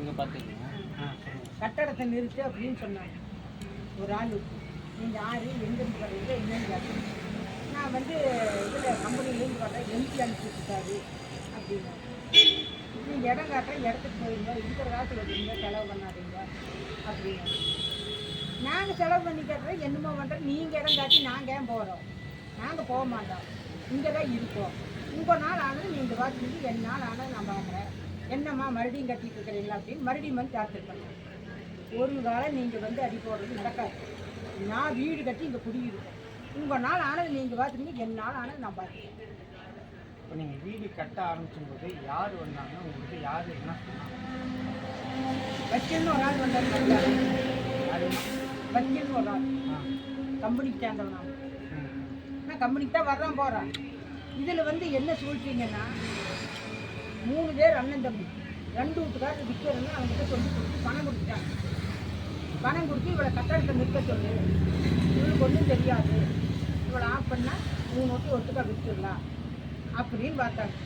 இங்கே பார்த்துக்கீங்க கட்டடத்தை நிறுத்து அப்படின்னு சொன்னாங்க. ஒரு ஆள். நீங்கள் யார் எங்கேருந்து வர்றீங்க என்னென்னு கேட்டேன். நான் வந்து இதில் கம்பெனிலேருந்து வர்றேன் எம்பி அனுப்பிச்சுட்டாரு அப்படின்னா. நீங்கள் இடம் காட்டுறேன் இடத்துக்கு போயிருங்க இருக்கிற காசு வச்சுருங்க செலவு பண்ணாதீங்க அப்படின்னு. நாங்கள் செலவு பண்ணி கட்டுறோம் என்னமோ பண்ணுறோம் நீங்கள் இடம் காட்டி நாங்கள் ஏன் போகிறோம் நாங்கள் போக மாட்டோம். இங்கே தான் இருக்கோம். உங்கள் நாள் ஆனது நீங்கள் பார்த்துட்டு என் நாள் ஆனது நான் பார்க்குறேன் என்னம்மா மறுபடியும் கட்டிட்டு இருக்கிறீங்களா அப்படின்னு மறுபடியும் வந்து டார்ச்சர் பண்ணுறேன் ஒரு காலம் நீங்கள் வந்து அடி போடுறது நடக்காது. நான் வீடு கட்டி இங்கே குடியிருக்கேன். உங்கள் நாள் ஆனது நீங்கள் பார்த்துருங்க என் நாள் ஆனது நான் பார்த்துருக்கேன் இப்போ நீங்கள் வீடு கட்ட ஆரம்பிச்சும்போது யார் வந்தாங்க? உங்களுக்கு யார் என்ன வக்கீல்னு ஒரு ஆள் வந்தார் யாருன்னா வக்கீல்னு ஒரு ஆள். கம்பெனிக்கு சேர்ந்தவன் நான். கம்பெனிக்கு தான் வர்றேன் போகிறேன் இதில் வந்து என்ன சொல்லிட்டீங்கன்னா மூணு பேர் அண்ணன் தம்பி. ரெண்டு வீட்டுக்காரர் விற்கிறேன்னு அவங்ககிட்ட சொல்லி கொடுத்து பணம் கொடுத்துட்டாங்க. பணம் கொடுத்து இவளை கட்டடத்தை நிற்க சொல்லு. இவளுக்கு ஒன்றும் தெரியாது. இவளை ஆஃப் பண்ணால் மூணு ஒட்டு ஒட்டுக்கா விற்றுடலாம் அப்படின்னு பார்த்தாங்க.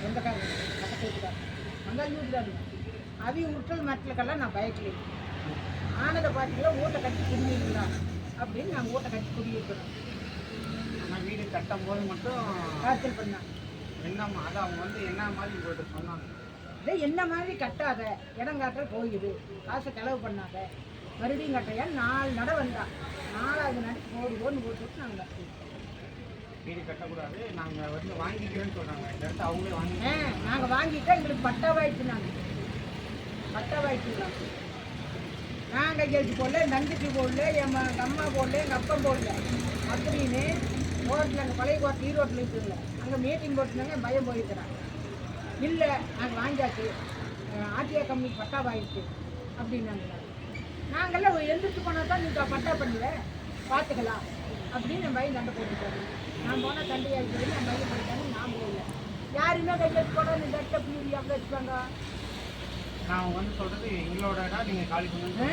சொந்தக்காரங்க பக்கத்து வீட்டுக்காரங்க அங்கே வீட்டுக்காரங்க அவங்க முட்டல் மக்களுக்கெல்லாம் நான் பயக்கல ஆனதை பார்த்தீங்களா ஊட்ட கட்டி குடியிருக்கலாம் அப்படின்னு நாங்கள் ஊட்ட கட்டி குடியிருக்கிறோம் வீடு கட்டும் போது மட்டும் காய்ச்சல் பண்ணாங்க என்னம்மா அது அவங்க வந்து என்ன மாதிரி உங்கள்கிட்ட சொன்னாங்க? இதே என்ன மாதிரி கட்டாத? இடம் காட்டுற போயிடு காசை செலவு பண்ணாத. மறுபடியும் கட்டையா நாலு நட வந்தா. நாலாவது நடி போடு போன்னு போட்டு நாங்கள் கட்டிட்டோம் வீடு கட்டக்கூடாது. நாங்கள் வந்து வாங்கிக்கிறேன்னு சொல்கிறாங்க இந்த இடத்த அவங்களே வாங்கி ஆ நாங்கள் வாங்கிட்டா எங்களுக்கு பட்டாவாயிடுச்சு நாங்கள் பட்டாவாயிடுச்சுங்களா நாங்கள் எழுதி போடல நந்துக்கு போடல என் அம்மா போடல எங்கள் அப்பா போடல. அப்படின்னு கோர்ட்டில் அங்கே பழைய கோர்ட் ஈரோட்டில் இருக்குல்ல அங்கே மீட்டிங் போட்டுருந்தாங்க பயம் போயிருக்கிறாங்க இல்லை நாங்கள் வாங்கியாச்சு. ஆர்டிஆ கம்பெனி பட்டாவாயிடுச்சு அப்படின்னாங்க. நாங்கள்லாம் எந்திரிச்சு போனால் தான் நீங்கள் பட்டா பண்ணல பார்த்துக்கலாம் அப்படின்னு என் பையன் சண்டை போட்டுட்டாரு. நான் போனால் சண்டை ஆகிடுச்சு என் பையன் போயிட்டாங்க நான் போகல. யாருமே கையெழுத்து போட இந்த இடத்த பிடி அப்படி வச்சுப்பாங்க நான் வந்து சொல்கிறது எங்களோட இடம் நீங்கள் காலி பண்ணுங்க.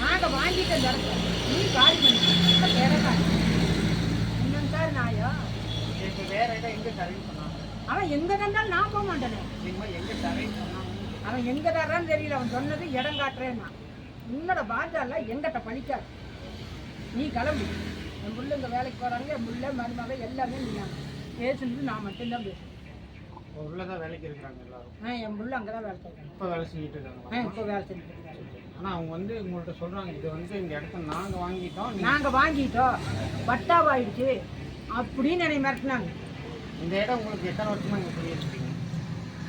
நாங்கள் வாங்கிட்ட இந்த இடத்த நீ காலி பண்ணி கிடக்காது என்னங்க சார் நாயா இப்போ வேறு இடம் எங்கே தரேன்னு சொன்னாங்க அவன் எங்கே கண்டாலும் நான் போக மாட்டேனே. அவன் எங்கே தர்றான்னு தெரியல. அவன் சொன்னது இடம் காட்டுறேன்னா. உன்னோட பாஜால எங்கிட்ட பழிக்காது. நீ கிளம்பு. என் புள்ள இங்கே வேலைக்கு போகிறாங்க என் புள்ள மருமக எல்லாமே நீங்க பேசுனது நான் மட்டும்தான் பேசுவேன் உள்ள தான் வேலைக்கு இருக்கிறாங்க எல்லாரும். ஆ என் புள்ள அங்கே தான் வேலை செய்யறாங்க இப்போ வேலை செஞ்சுட்டு ஆ இருக்காங்க இப்போ வேலை செஞ்சுட்டு இருக்காங்க. ஆனால் அவங்க வந்து உங்கள்கிட்ட சொல்கிறாங்க இது வந்து இந்த இடத்த நாங்கள் வாங்கிட்டோம் நாங்கள் வாங்கிட்டோம். பட்டாவாயிடுச்சு. அப்படின்னு என்னை மிரட்டினாங்க. இந்த இடம் உங்களுக்கு எத்தனை வருஷமா இங்கே குடியிருக்கீங்க?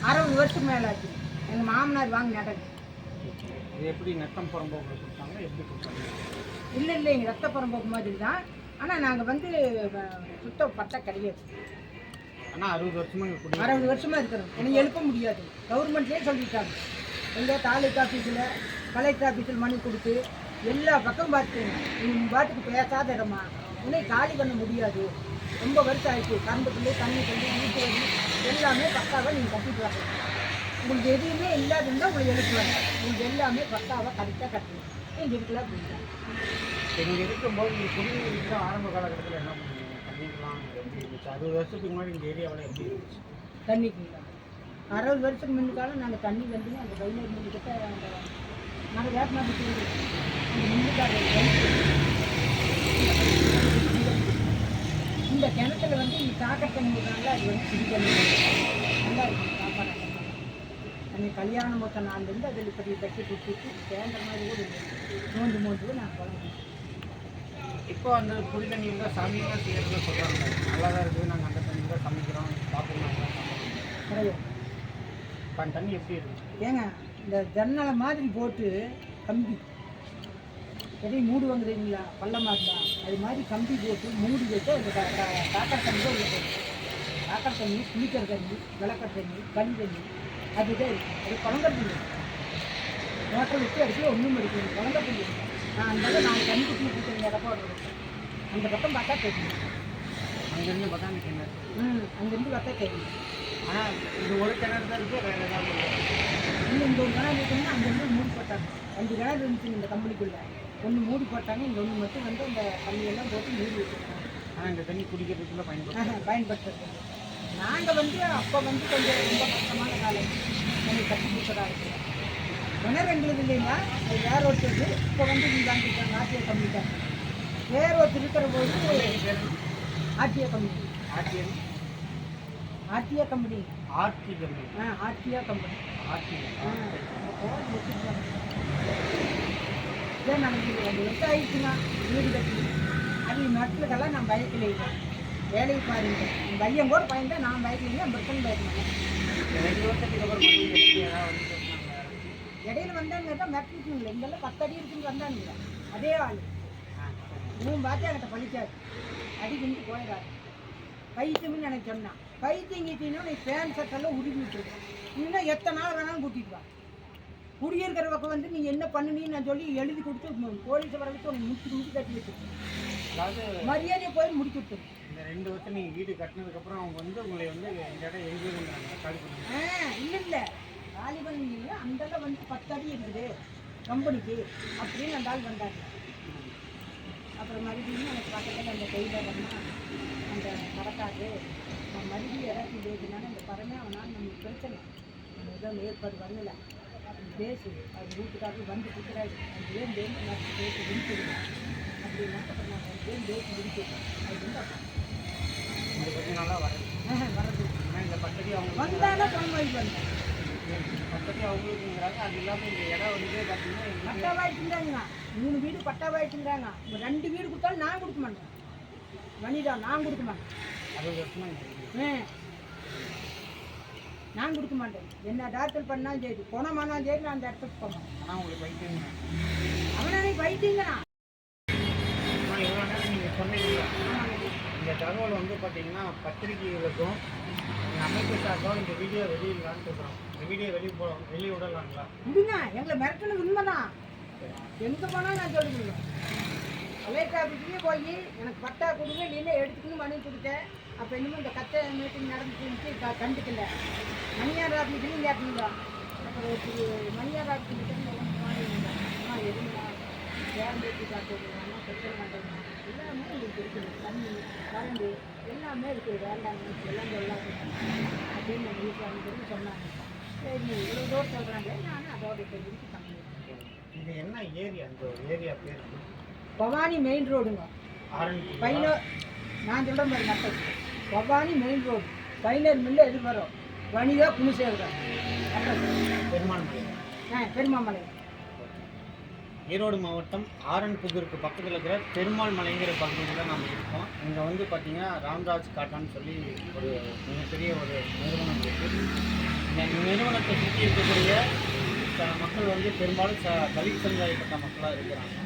அறுபது வருஷம் மேலே ஆச்சு எங்கள் மாமனார் வாங்க நடக்கு இது எப்படி நெத்தம் புறம்போக்கு கொடுத்தாங்க எப்படி கொடுத்தாங்க? இல்லை இல்லை எங்கள் ரத்த பரம்போக்கு மாதிரி தான். ஆனால் நாங்கள் வந்து அஹ், சுத்த பட்டா கிடையாது. ஆனால் அறுபது வருஷமா இங்கே அறுபது வருஷமா இருக்கிறோம். எனக்கு எழுப்ப முடியாது. கவர்மெண்ட்லேயே சொல்லிட்டாங்க. எங்கள் தாலுக்கா ஆஃபீஸில் கலெக்டர் ஆஃபீஸில் மனு கொடுத்து எல்லா பக்கம் பார்த்து நீ பாட்டுக்கு பேசாத இடமா? உன்னை காலி பண்ண முடியாது. ரொம்ப வருஷம் ஆயிடுச்சு கரண்ட் பில்லு தண்ணி பில்லு வீட்டு வரி எல்லாமே பக்காவாக நீங்கள் கட்டிட்டு வரணும் உங்களுக்கு எதுவுமே இல்லாதுன்னா உங்களை எழுப்புவாங்க உங்களுக்கு எல்லாமே பக்காவாக கரெக்டாக கட்டணும் நீங்கள் இருக்கலாம் அப்படின்ட்டாங்க இங்கே இருக்கும்போது நீங்கள் குடியிருக்கிற ஆரம்ப காலகட்டத்தில் என்ன பண்ணுவீங்க? தண்ணிக்கெலாம் எப்படி இருந்துச்சு? அறுபது வருஷத்துக்கு முன்னாடி இந்த ஏரியாவில் எப்படி இருந்துச்சு? தண்ணிக்குங்களா அறுபது வருஷத்துக்கு முன்னுக்காலம் நாங்கள் தண்ணி வந்து அந்த பதினோரு மணி கிட்ட அந்த நாங்கள் வேப்பநாட்டு தூண்டு அந்த முன்னுக்கார இந்த கிணத்துல வந்து இந்த விடுறாங்க அது வந்து தண்ணி நல்லா இருக்கும் சாப்பாடு அந்த கல்யாணம் மொத்த நாள்லேருந்து அதில் பெரிய தட்டி கொடுத்துட்டு தேங்குற மாதிரி கூட நோண்டு மோண்டு நான் குழம்பு இப்போ அந்த குடி தண்ணி இருந்தால் சாமியெல்லாம் செய்யறதுல சொல்கிறாங்க நல்லா தான் இருக்குது. நாங்கள் அந்த தண்ணி தான் சமைக்கிறோம். சாப்பிட்றோம் கிடையாது அந்த தண்ணி எப்படி இருக்கு? ஏங்க இந்த ஜன்னலை மாதிரி போட்டு கம்பி. எதையும் தெரியுங்களா பள்ளமாக இருந்தா அது மாதிரி கம்பி போட்டு மூடி வச்சு அந்த கா- கா- காக்கடை தண்ணி தான் உள்ள காக்கடை தண்ணி குளிக்கிற தண்ணி விளக்கற தண்ணி களி தண்ணி அதுதான் இருக்கும். அது குழந்தை தண்ணி மோட்டர் வச்சு அடிச்சு ஒன்றும் இருக்குது குழந்தை தண்ணி நான் அந்த நான் தண்ணி குட்டி கொடுக்குறேன் இடப்பாடு அந்த பக்கம் பார்த்தா தெரியும். அங்கேருந்து பார்த்தா அந்த கிணறு. ம் அங்கேருந்து பார்த்தா தெரியும். ஆனால் இது ஒரு கிணறு தான் இருக்குது வேறு ஏதாவது இல்லை. இன்னும் இந்த ஒரு கிணறு இருக்குன்னா அங்கேருந்து மூடி போட்டாங்க. ரெண்டு கிணறு இருந்துச்சு இந்த கம்பெனிக்குள்ளே. ஒன்று மூடி போட்டாங்க இந்த ஒன்று மட்டும் வந்து அந்த தண்ணியெல்லாம் போட்டு மூடி வச்சுருக்காங்க. ஆனால் இந்த தண்ணி குடிக்கிறதுக்குள்ள பயன்படுத்தும் பயன்படுத்துறது நாங்கள் வந்து அப்போ வந்து கொஞ்சம் ரொம்ப கஷ்டமான காலம். எனக்கு கட்டி கொடுக்கறதா இருக்குது கிணறு எங்களுக்கு இல்லைங்களா? அது வேற ஒருத்தர் இப்போ வந்து நீங்கள் வாங்கிட்டாங்க ஆர்டிஓ கம்பெனி வேற ஒருத்தர் இருக்கிற போது RTO company. RTM RTO company. RT company. ஆ ஆர்டிஓ கம்பெனி. ஆர்டி ஆ இதே நமக்கு ரெண்டு வருஷம் ஆயிடுச்சுன்னா வீடு கட்டி. அது மக்களுக்கெல்லாம் நான் பயத்தில் வேலைக்கு பாருங்க. என் பையன் கூட பயந்தா நான் பயக்கலைங்க என் பிரச்சனை பயக்கணும் ரெண்டு வருஷத்துக்கு அப்புறம் இடையில வந்தாங்க தான் மெட்ரிக்குங்களே இங்கெல்லாம் பத்து அடி இருக்குன்னு வந்தாங்க அதே ஆள். இன்னும் பார்த்து என்கிட்ட பழிக்காது. அடி போயிடாது பைத்தியம்னு எனக்கு சொன்னான் பைத்தியம் கீத்தினா நீ பேன் சட்டெல்லாம் உருவி விட்டுருக்கேன் இன்னும் எத்தனை நாள் வேணாலும் கூட்டிட்டு வா. குடியிருக்கிற பக்கம் வந்து நீ என்ன பண்ணுனீன்னு நான் சொல்லி எழுதி கொடுத்து போலீஸை வர வச்சு உனக்கு முடிச்சு முடிச்சு கட்டி வச்சிருக்கேன். அதாவது மரியாதையை போய் முடிச்சு விட்டுரு. இந்த ரெண்டு வருஷம் நீங்கள் வீடு கட்டினதுக்கு அப்புறம் அவங்க வந்து உங்களை வந்து இந்த இடம் எங்கே இருந்தாங்க காலி ஆ இல்லை இல்லை. வாலிபன் இல்லை அந்தெல்லாம் வந்து பத்து அடி இருக்குது கம்பெனிக்கு. அப்படின்னு அந்த ஆள் வந்தார். அப்புறம் மறுபடியும் எனக்கு பக்கத்தில் அந்த வந்தா அந்த கடக்காது நான் மறுபடியும் ஏதாச்சும் பேசினாலும் அந்த படமே அவனால் நமக்கு பிரச்சனை. நம்ம ஏதோ ஏற்பாடு பண்ணல. அப்படி அது வீட்டுக்காரர் வந்து கொடுக்குறாரு அது ஏன் பேசி நான் பேசி முடிச்சிருங்க அப்படின்னா அப்புறம் நான் அது ஏன் பேசி முடிச்சிருக்கேன் அது வந்து அப்படி இந்த கொஞ்ச நாளாக வரது ஏன்னா இந்த பத்தடி அவங்க வந்தாலும் வாங்கிட்டு வந்தேன் பத்தடி அவங்களுக்குங்கிறாங்க அது இல்லாமல் இந்த இடம் வந்து பார்த்தீங்கன்னா எங்களுக்கு பட்டாவாயிட்டுங்கிறாங்க மூணு வீடு பட்டாவாயிட்டுங்கிறாங்க ஒரு ரெண்டு வீடு கொடுத்தாலும் நான் கொடுக்க மாட்டேன். வனிதா நான் கொடுக்க மாட்டேன். இருக்குது. ஆ. நான் கொடுக்க மாட்டேன். என்ன டாக்டர் பண்ணாலும் சரி குணமானாலும் சரி நான் அந்த இடத்துக்கு போவேன் ஆனால் உங்களுக்கு வைத்தியம் அவனே வைத்தியங்கிறான் ஆனால் இவ்வளோ நேரம் நீங்கள் சொன்னீங்களா இந்த தகவல் வந்து பார்த்தீங்கன்னா பத்திரிகைகளுக்கும் அமைப்பு சார்பாக இந்த வீடியோ வெளியிடலான்னு இருக்கிறோம் இந்த வீடியோ வெளியே போ வெளியே விடலாங்களா விடுங்க எங்களை மிரட்டணும் உண்மைதான். எங்கே போனால் நான் சொல்ல முடியும் கலெக்டர் ஆஃபீஸ்லேயே போய் எனக்கு பட்டா கொடுங்க இல்லைன்னா எடுத்துக்கணும் மனு கொடுத்தேன். அப்போ இன்னும் இந்த கத்தை மீட்டிங் நடந்துச்சு க- கண்டுக்கல. மணியார் ஆஃபீஸ்லையும் கேட்டீங்க அப்புறம் ஒரு மணியார் ஆஃபீஸ் அம்மா எதுனா வேன் ஏற்றி காட்டுறாங்க பெட்ரோல் காட்டுறாங்க எல்லாமே உங்களுக்கு இருக்குது. தண்ணி கரண்டு எல்லாமே இருக்குது. வேண்டாம் எல்லாம் சொல்லாது அப்படின்னு எங்கள் வீட்டில் சொல்லி சொன்னாங்க. சரி இவ்வளோ தூரம் சொல்கிறாங்க நானும் அதோட இப்போ இருக்கு கம்மி இது என்ன ஏரியா? இந்த ஏரியா பேர் பவானி மெயின் ரோடுங்க பைனர் நான் சொல்கிற மாதிரி மக்கள். பவானி மெயின் ரோடு பைனர் மில்லு எது வரும் வணிகா குணசேகரம் அட்ரஸ் பெருமாள் மலை ஆ பெருமாமலை ஈரோடு மாவட்டம் ஆரன்புதூருக்கு பக்கத்தில் இருக்கிற பெருமாள் மலைங்கிற பகுதியில் நாம் இருக்கோம். இங்கே வந்து பார்த்தீங்கன்னா ராம்ராஜ் காட்டான்னு சொல்லி ஒரு மிகப்பெரிய ஒரு நிறுவனம் இருக்குது இந்த நிறுவனத்தை சுற்றி இருக்கக்கூடிய மக்கள் வந்து பெரும்பாலும் ச தலித் சமுதாயப்பட்ட மக்களாக இருக்கிறாங்க.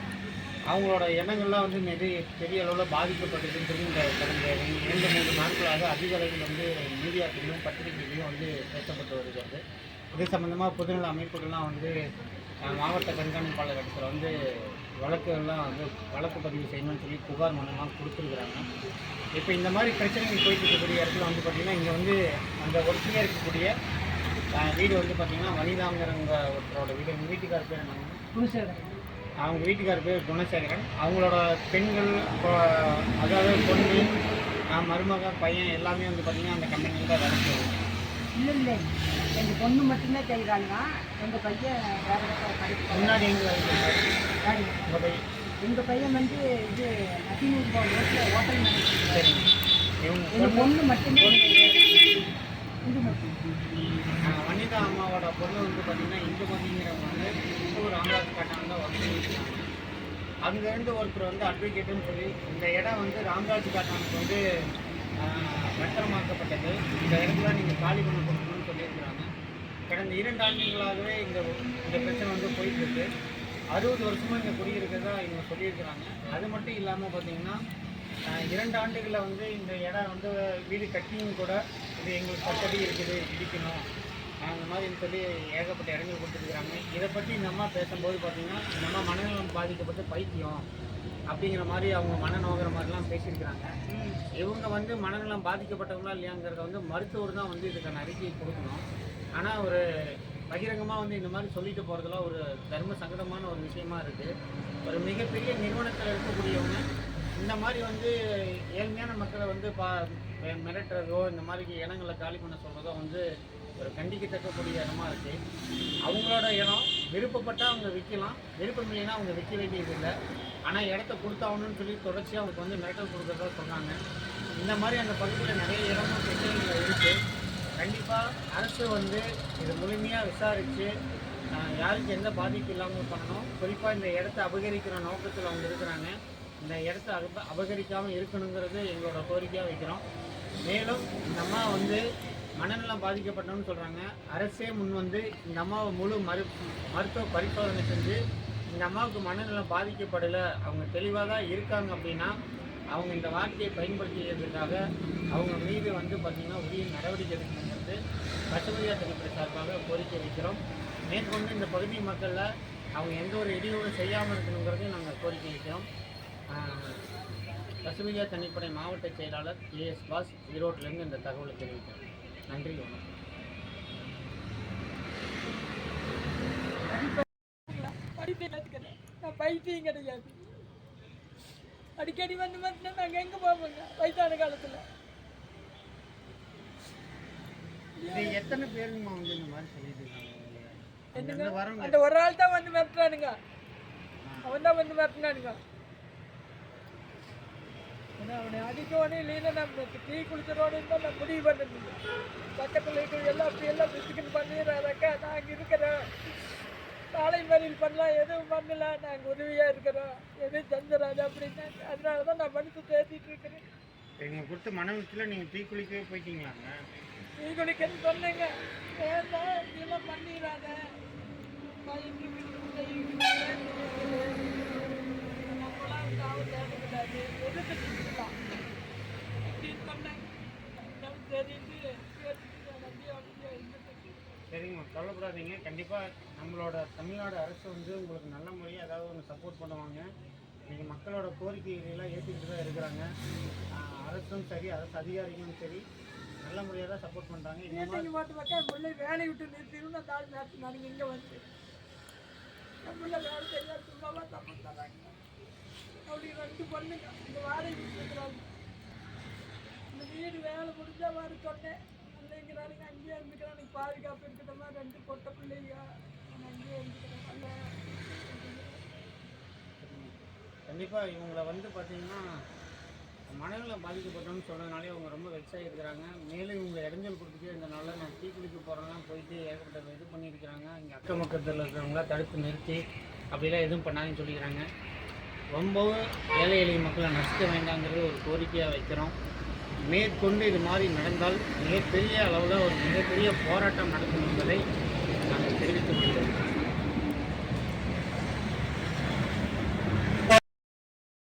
அவங்களோட எண்ணங்கள்லாம் வந்து நிறைய பெரிய அளவில் பாதிக்கப்பட்டதுன்னு சொல்லி இந்த கடந்த ரெண்டு இரண்டு மூன்று நாட்களாக அதிக அளவில் வந்து மீடியாக்களிலும் பத்திரிகைகளையும் வந்து பேசப்பட்டு வருகிறது. இது சம்மந்தமாக பொதுநல அமைப்புகள்லாம் வந்து மாவட்ட கண்காணிப்பாளர் இடத்துல வந்து வழக்குகள்லாம் வந்து வழக்கு பதிவு செய்யணும்னு சொல்லி புகார் மனுலாம் கொடுத்துருக்குறாங்க. இப்போ இந்த மாதிரி பிரச்சனைகள் போயிட்டு இருக்கக்கூடிய இடத்துல வந்து பார்த்திங்கன்னா இங்கே வந்து அந்த ஒருத்தியாக இருக்கக்கூடிய வீடு வந்து பார்த்திங்கன்னா வனிதாங்கிறவங்க ஒருத்தரோட வீடு. எங்கள் வீட்டுக்கார பேர் என்னங்க? அவங்க வீட்டுக்கார் பேர் குணசேகரன். அவங்களோட பெண்கள் அதாவது பொண்ணு அஹ், மருமக பையன் எல்லாமே வந்து பார்த்திங்கன்னா அந்த கம்பெனியில் தான் வேலை செய்வாங்க. இல்லை இல்லை. எங்கள் பொண்ணு மட்டும்தான் செய்கிறாங்க எங்கள் பையன் வேற முன்னாடி எங்கே வேலை செய்வாரு? உங்க பையன்? எங்கள் பையன் வந்து இது அதிமுக ரோட்டில் ஹோட்டல் மேனேஜர். சரிங்க எங்கள் பொண்ணு? மட்டும்தான் இது மட்டும். வனிதா அம்மாவோட பொண்ணு வந்து பார்த்திங்கன்னா இந்துமதிங்கிறவங்க வந்து ஒரு தான் ஒர்க் பண்ணியிருக்காங்க. அங்கேருந்து ஒருத்தர் வந்து அட்வொகேட்டுன்னு சொல்லி இந்த இடம் வந்து ராமராஜ் காட்டானுக்கு வந்து பத்திரமாக்கப்பட்டது. இந்த இடத்துல நீங்கள் காலி பண்ண கொடுக்கணும்னு சொல்லியிருக்கிறாங்க. கடந்த இரண்டு ஆண்டுகளாகவே இந்த இந்த பிரச்சனை வந்து போயிட்டு இருக்கு அறுபது வருஷமாக இங்கே குடியிருக்கிறதா இவங்க சொல்லியிருக்கிறாங்க. அது மட்டும் இல்லாமல் பார்த்தீங்கன்னா இரண்டு ஆண்டுகளில் வந்து இந்த இடம் வந்து வீடு கட்டியும் கூட இது எங்களுக்கு கட்டடி இருக்குது இடிக்கணும் அந்த மாதிரின்னு சொல்லி ஏகப்பட்ட இடங்கள் கொடுத்துருக்குறாங்க. இதை பற்றி இந்த அம்மா பேசும்போது பார்த்தீங்கன்னா இந்த அம்மா மனநலம் பாதிக்கப்பட்டு பைத்தியம் அப்படிங்கிற மாதிரி அவங்க மனநோகிற மாதிரிலாம் பேசியிருக்கிறாங்க. இவங்க வந்து மனநலம் பாதிக்கப்பட்டவங்களா இல்லையாங்கிறத வந்து மருத்துவர் தான் வந்து இதுக்கான அறிக்கையை கொடுக்கணும். ஆனால் ஒரு பகிரங்கமாக வந்து இந்த மாதிரி சொல்லிட்டு போகிறதுலாம் ஒரு தர்ம சங்கடமான ஒரு விஷயமா இருக்குது ஒரு மிகப்பெரிய நிறுவனத்தில் இருக்கக்கூடியவங்க இந்த மாதிரி வந்து ஏழ்மையான மக்களை வந்து பா மிரட்டுறதோ இந்த மாதிரி இடங்களை காலி பண்ண சொல்கிறதோ வந்து ஒரு கண்டிக்கத்தக்கக்கூடிய இடமா இருக்கு. அவங்களோட இடம் விருப்பப்பட்டால் அவங்க விற்கலாம் விருப்பம் இல்லைன்னா அவங்க விற்க வேண்டியதில்லை ஆனால் இடத்த கொடுத்தாகணும்னு சொல்லி தொடர்ச்சியாக அவங்களுக்கு வந்து மிரட்டல் கொடுக்குறதா சொன்னாங்க. இந்த மாதிரி அந்த பகுதியில் நிறைய இடமும் பிரச்சனைகள் இருக்குது கண்டிப்பாக அரசு வந்து இது முழுமையாக விசாரித்து யாருக்கு எந்த பாதிப்பு இல்லாமல் பண்ணணும். குறிப்பாக இந்த இடத்த அபகரிக்கிற நோக்கத்தில் அவங்க இருக்கிறாங்க. இந்த இடத்த அப அபகரிக்காமல் இருக்கணுங்கிறது எங்களோட கோரிக்கையாக வைக்கிறோம். மேலும் இந்த அம்மா வந்து மனநலம் பாதிக்கப்பட்டோம்னு சொல்கிறாங்க அரசே முன் வந்து இந்த அம்மாவை முழு மரு மருத்துவ பரிசோதனை செஞ்சு இந்த அம்மாவுக்கு மனநலம் பாதிக்கப்படலை. அவங்க தெளிவாக தான் இருக்காங்க அப்படின்னா அவங்க இந்த வார்த்தையை பயன்படுத்தியதுக்காக அவங்க மீது வந்து பார்த்திங்கன்னா உரிய நடவடிக்கை எடுக்கணுங்கிறது பசுமையா தனிப்படை சார்பாக கோரிக்கை வைக்கிறோம். மேற்கொண்டு இந்த பகுதி மக்களில் அவங்க எந்த ஒரு இடையூறும் செய்யாமல் இருக்கணுங்கிறதையும் நாங்கள் கோரிக்கை வைக்கிறோம். பசுமையா தனிப்படை மாவட்ட செயலாளர் ஏஎஸ் பாஸ் ஈரோட்டிலேருந்து இந்த தகவலை தெரிவிக்கிறோம். நன்றி வணக்கம். படிப்பு கற்றுக்கிறேன் நான் பைத்தியம் கிடையாது அடிக்கடி வந்து வந்து நாங்கள் எங்கே போவோங்க வயசான காலத்தில் எத்தனை பேருங்கம்மா வந்து இந்த மாதிரி சொல்லிட்டு அந்த ஒரு ஆள் தான் வந்து மிரட்டுறானுங்க. அவன் தான் வந்து மிரட்டினானுங்க. அவனை அடிக்கணும் இல்லைன்னா நம்ம டீ குளிச்சிடணும் தான் நான் முடிவு பண்ணிருந்தேன் பக்கத்தில் இருக்கிற எல்லாம் அப்படி எல்லாம் பிஸ்கன் பண்ணிடுறாக்கா நாங்கள் இருக்கிறோம் காலை மறியல் பண்ணலாம் எதுவும் பண்ணல நாங்கள் உதவியாக இருக்கிறோம் எதுவும் செஞ்சிடாது அப்படின்னாங்க அதனால தான் நான் மனசு தேத்திட்டு இருக்கிறேன். நீங்கள் கொடுத்த மன உச்சியில் நீங்கள் தீ குளிக்கவே போயிட்டீங்களாங்க? நீ குளிக்கன்னு சொன்னீங்க. வேண்டாம் இதெல்லாம் பண்ணிடாத? எதுக்கு நிற்கலாம் அப்படின்னு சொன்னாங்க இருந்துட்டேன் சரிங்கம்மா கவலைப்படாதீங்க. கண்டிப்பாக நம்மளோட தமிழ்நாடு அரசு வந்து உங்களுக்கு நல்ல முறையாக ஏதாவது ஒன்று சப்போர்ட் பண்ணுவாங்க. நீங்கள் மக்களோட கோரிக்கைகளெல்லாம் ஏற்றிக்கிட்டு தான் இருக்கிறாங்க. அரசும் சரி அரசு அதிகாரிகளும் சரி நல்ல முறையாக தான் சப்போர்ட் பண்ணுறாங்க மீட்டிங் போட்டு பார்த்தா முல்லை வேலையை விட்டு நிறுத்திடும் நான் தாழ் நேரத்து நான் இங்கே வந்து. வேலை செய்ய சும்மாவா தப்பு தராங்க. அப்படி ரெண்டு பொண்ணுங்க இந்த வாடகை வீடு வேலை முடிஞ்சா வர சொன்னேன். இல்லைங்கிறானுங்க அங்கேயே இருந்துக்கிறானுங்க பாதுகாப்பு இருக்கட்டமா ரெண்டு கொட்ட பிள்ளைங்க. நான் அங்கேயே இருந்துக்கிறேன் கண்டிப்பாக இவங்களை வந்து பார்த்தீங்கன்னா மனநலம் பாதிக்கப்பட்டோம்னு சொன்னதுனாலே அவங்க ரொம்ப வெக்ஸாகி இருக்கிறாங்க. மேலும் இவங்க இடைஞ்சல் இந்த இருந்தனால நான் டீ போகிறேன்னா போயிட்டு ஏகப்பட்ட இது பண்ணியிருக்கிறாங்க. இங்கே அக்கம் பக்கத்தில் இருக்கிறவங்கள தடுத்து நிறுத்தி அப்படிலாம் எதுவும் பண்ணாதுன்னு சொல்லிக்கிறாங்க. ரொம்பவும் ஏழை எளிய மக்களை நஷ்ட வேண்டாங்கிறது ஒரு கோரிக்கையாக வைக்கிறோம். மேற்கொண்டு இது மாதிரி நடந்தால் மிகப்பெரிய அளவில் ஒரு மிகப்பெரிய போராட்டம் நடக்கும் என்பதை